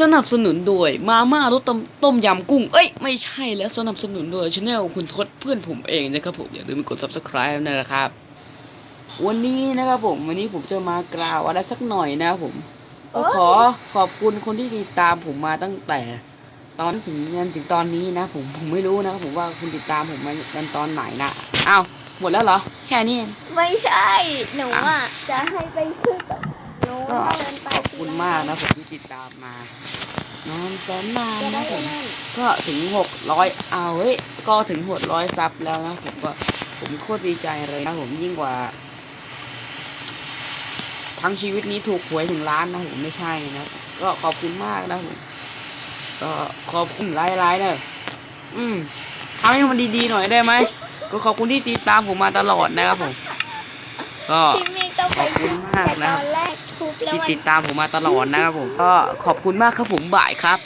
สนับสนุนโดยมาม่ารสต้มต้มยำกุ้ง เอ้ย ไม่ใช่แล้วสนับสนุนโดยช anel คุณทศเพื่อนผมเองนะครับผม อย่าลืมกด subscribe นะครับ วันนี้นะครับผม วันนี้ผมจะมากล่าวอะไรสักหน่อยนะครับผมก็ขอขอบคุณคนที่ติดตามผมมาตั้งแต่ ตอนถึงยันถึงตอนนี้นะ ผมผมไม่รู้นะครับผมว่าคุณติดตามผมมากันตอนไหนนะอ้าวหมดแล้วเหรอ แค่นี้เองไม่ใช่ หนูอะจะให้ไปขึ้นกับหนูก็เากนะผมที่ติดตามมา นอนแสนนานะได้นะผมก็ถึงหกร้อยเอาเฮ้ยก็ถึงหกร้อยซับแล้วนะผมก็ผมโคตรดีใจเลยนะผมยิ่งกว่า ทั้งชีวิตนี้ถูกหวยถึงล้านนะผมไม่ใช่นะก็ขอบคุณมากนะผมก็ขอบคุณหลายๆเนอะอืมทำให้มันดีๆหน่อยได้ไหมก็ขอบคุณที่ติดตามผมมาตลอดนะครับผมก็ขอบคุณมากนะตอน แรกทุบแล้วที่มัน ติดตามผมมาตลอดนะครับผม ก็ขอบคุณมากครับผมบ่ายครับ